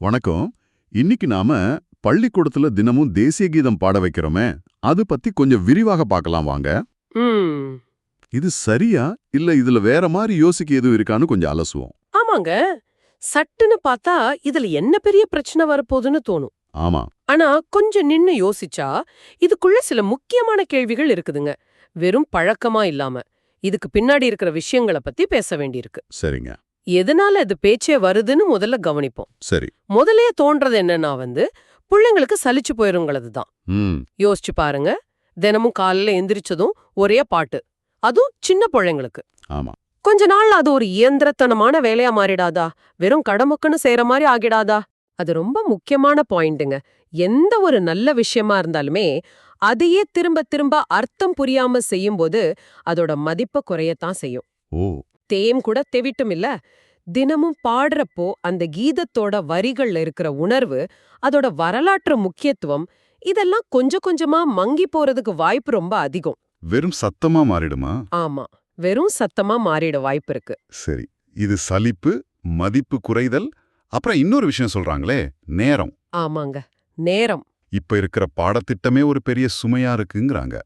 வணக்கம். இன்னைக்கு நாம பள்ளிக்கூடத்துல தினமும் தேசிய கீதம் பாட வைக்கிறோமே அது பத்தி கொஞ்சம் விரிவாக பார்க்கலாம் வாங்க. இது சரியா இல்ல இதுல வேற மாதிரி யோசிக்க எதுவும் இருக்கான்னு கொஞ்சம் அலசுவோம். ஆமாங்க. சட்டுன்னு பார்த்தா இதுல என்ன பெரிய பிரச்சனை வரப்போகுதுன்னு தோணும். ஆமா. ஆனா கொஞ்சம் நின்னு யோசிச்சா இதுக்குள்ள சில முக்கியமான கேள்விகள் இருக்குதுங்க. வெறும் பழக்கமா இல்லாம. இதுக்கு பின்னாடி இருக்கிற விஷயங்களை பத்தி பேச வேண்டியிருக்கு. சரிங்க. எதனால இது பேச்சே வருதுன்னு முதல்ல கவனிப்போம். சரி. முதலே தோன்றது என்னன்னா வந்து பிள்ளைங்களுக்கு சலிச்சு போயிருங்களது தான் யோசிச்சு பாருங்க. தினமும் காலையில எந்திரிச்சதும் ஒரே பாட்டு. அதுவும் சின்ன பிள்ளைங்களுக்கு. ஆமா. கொஞ்ச நாள்ல அது ஒரு இயந்திரத்தனமான வேலையா மாறிடாதா? வெறும் கடமுக்குன்னு செய்யற மாதிரி ஆகிடாதா? அது ரொம்ப முக்கியமான பாயிண்ட்டுங்க. எந்த ஒரு நல்ல விஷயமா இருந்தாலுமே அதையே திரும்ப திரும்ப அர்த்தம் புரியாம செய்யும்போது அதோட மதிப்பு குறையத்தான் செய்யும். ஓ. தேம் கூட தெவிட்டும் இல்ல. தினமும் பாடுறப்போ அந்த கீதத்தோட வரிகள்ல இருக்கிற உணர்வு அதோட வரலாற்று முக்கியத்துவம் இதெல்லாம் கொஞ்சம் கொஞ்சமா மங்கி போறதுக்கு வாய்ப்பு ரொம்ப அதிகம். வெறும் சத்தமா மாறிடுமா? ஆமா. வெறும் சத்தமா மாறிட வாய்ப்பு இருக்கு. சரி. இது சலிப்பு மதிப்பு குறைதல் அப்புறம் இன்னொரு விஷயம் சொல்றாங்களே நேரம். ஆமாங்க. நேரம். இப்ப இருக்கிற பாடத்திட்டமே ஒரு பெரிய சுமையா இருக்குங்கறாங்க.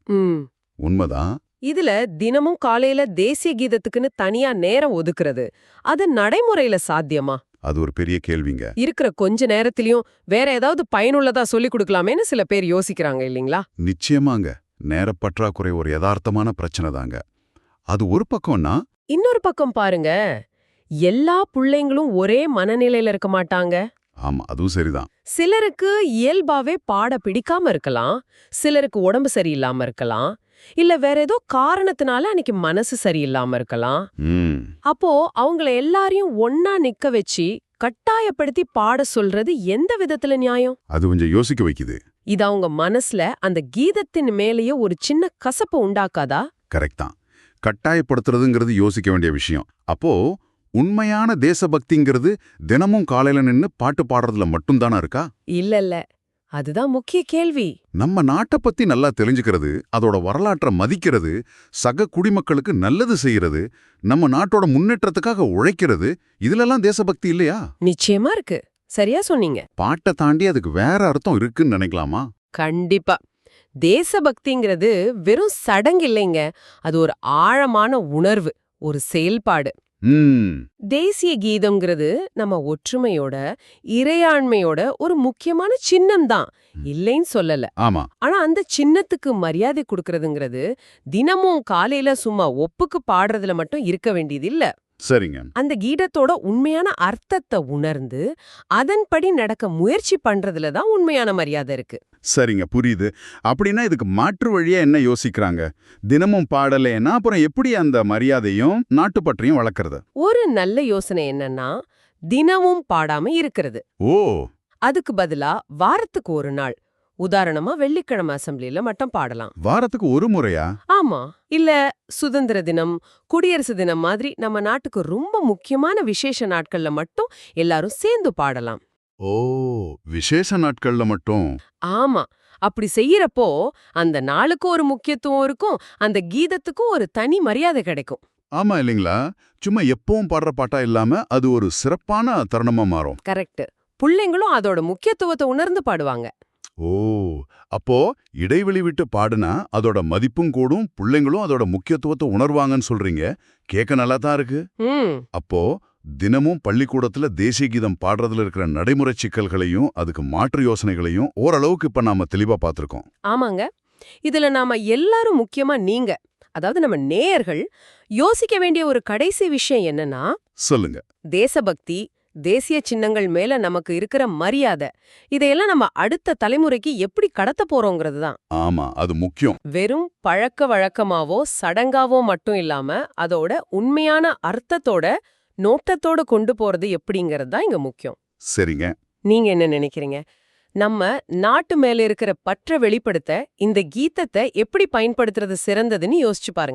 உண்மைதான். இதுல தினமும் காலையில தேசிய கீதத்துக்குன்னு தனியா நேரம் ஒதுக்குறது. அது நடைமுறையில சாத்தியமா? அது ஒரு பெரிய கேள்விங்க. இருக்கிற கொஞ்ச நேரத்திலயும் வேற ஏதாவது பயனுள்ளதா சொல்லி கொடுக்கலாமேன்னு சில பேர் யோசிக்கிறாங்க இல்லீங்களா? நிச்சயமாங்க. நேரப்பற்றாக்குறை ஒரு யதார்த்தமான பிரச்சனை தாங்க. அது ஒரு பக்கம்னா? இன்னொரு பக்கம் பாருங்க. எல்லா புள்ளைங்களும் ஒரே மனநிலையில இருக்க மாட்டாங்க. ஆமா அதுவும் சரிதான். சிலருக்கு இயல்பாவே பாட பிடிக்காம இருக்கலாம். சிலருக்கு உடம்பு சரியில்லாம இருக்கலாம். இல்ல வேற ஏதோ காரணத்தினால அன்னைக்கு மனசு சரியில்லாம இருக்கலாம். அப்போ அவங்கள எல்லாரையும் ஒன்னா நிக்க வச்சு கட்டாயப்படுத்தி பாட சொல்றது எந்த விதத்துல நியாயம்? அது கொஞ்சம் யோசிக்க வைக்குது. இது அவங்க மனசுல அந்த கீதத்தின் மேலேயே ஒரு சின்ன கசப்பு உண்டாக்காதா? கரெக்ட் தான். கட்டாயப்படுத்துறதுங்கிறது யோசிக்க வேண்டிய விஷயம். அப்போ உண்மையான தேசபக்திங்கிறது தினமும் காலையில நின்னு பாட்டு பாடுறதுல மட்டும்தானா இருக்கா? இல்ல இல்ல அதுதான் முக்கிய கேள்வி. நம்ம நாட்டை பத்தி நல்லா தெரிஞ்சுக்கிறது அதோட வரலாற்றை மதிக்கிறது சக குடிமக்களுக்கு நல்லது செய்யறது நம்ம நாட்டோட முன்னேற்றத்துக்காக உழைக்கிறது இதுலெல்லாம் தேசபக்தி இல்லையா? நிச்சயமா இருக்கு. சரியா சொன்னீங்க. பாட்டை தாண்டி அதுக்கு வேற அர்த்தம் இருக்குன்னு நினைக்கலாமா? கண்டிப்பா. தேசபக்திங்கிறது வெறும் சடங்கு இல்லைங்க. அது ஒரு ஆழமான உணர்வு ஒரு செயல்பாடு. தேசிய கீதம்ங்கிறது நம்ம ஒற்றுமையோட இறையாண்மையோட ஒரு முக்கியமான சின்னம் தான் இல்லைன்னு சொல்லல. ஆமா. ஆனா அந்த சின்னத்துக்கு மரியாதை கொடுக்கறதுங்கிறது தினமும் காலையில சும்மா ஒப்புக்கு பாடுறதுல மட்டும் இருக்க வேண்டியது இல்ல சரிங்க. அந்த கீதத்தோட உண்மையான அர்த்தத்தை உணர்ந்து அதன்படி நடக்க முயற்சி பண்றதுல தான் உண்மையான மரியாதை இருக்கு. சரிங்க புரியுது. அப்படின்னா இதுக்கு மாற்று வழியா என்ன யோசிக்கிறாங்க? தினமும் பாடலேன்னா அப்புறம் எப்படி அந்த மரியாதையும் நாட்டுப்பற்றையும் வளர்க்கறது? ஒரு நல்ல யோசனை என்னன்னா தினமும் பாடாம இருக்கிறது. ஓ! அதுக்கு பதிலா வாரத்துக்கு ஒரு நாள் உதாரணமா வெள்ளிக்கிழமை அசெம்பிளில மட்டும் பாடலாம். வாரத்துக்கு ஒரு முறையா? ஆமா. இல்ல சுதந்திர தினம் குடியரசு தினம் மாதிரி நம்ம நாட்டுக்கு ரொம்ப முக்கியமான விசேஷ நாட்கள்ல மட்டும் எல்லாரும் சேர்ந்து பாடலாம். ஓ விசேஷ நாட்கள்ல மட்டும்? ஆமா. அப்படி செய்யறப்போ அந்த நாளுக்கு ஒரு முக்கியத்துவம் இருக்கும் அந்த கீதத்துக்கும் ஒரு தனி மரியாதை கிடைக்கும். ஆமா இல்லைங்களா? சும்மா எப்பவும் பாடுற பாட்டா இல்லாம அது ஒரு சிறப்பான தருணமா மாறும். கரெக்ட் புள்ளைங்களும் அதோட முக்கியத்துவத்தை உணர்ந்து பாடுவாங்க. ஓ அப்போ இடைவெளி விட்டு பாடுனா அதோட மதிப்பும் கூடும் பிள்ளைங்களும் அதோட முக்கியத்துவத்தை உணர்வாங்கன்னு சொல்றீங்க. கேட்க நல்லா தான் இருக்கு அப்போ தினமும் பள்ளிக்கூடத்துல தேசிய கீதம் பாடுறதுல இருக்கிற நடைமுறை சிக்கல்களையும் அதுக்கு மாற்று யோசனைகளையும் ஓரளவுக்கு இப்ப நாம தெளிவா பார்த்திருக்கோம் ஆமாங்க. இதுல நாம எல்லாரும் முக்கியமா நீங்க அதாவது நம்ம நேயர்கள் யோசிக்க வேண்டிய ஒரு கடைசி விஷயம் என்னன்னா சொல்லுங்க. தேசபக்தி தேசிய சின்னங்கள் மேல நமக்கு இருக்கிற மரியாதை இதையெல்லாம் நம்ம அடுத்த தலைமுறைக்கு எப்படி கடத்த போறோங்கிறது தான். ஆமா அது முக்கியம். வெறும் பழக்க வழக்கமாவோ சடங்காவோ மட்டும் இல்லாம அதோட உண்மையான அர்த்தத்தோட நோட்டத்தோட கொண்டு போறது எப்படிங்கிறது தான் இங்க முக்கியம். சரிங்க. நீங்க என்ன நினைக்கிறீங்க? நம்ம நாட்டு மேல இருக்கிற பற்ற வெளிப்படுத்த இந்த கீதத்தை எப்படி பயன்படுத்துறது சிறந்ததுன்னு யோசிச்சு பாருங்க.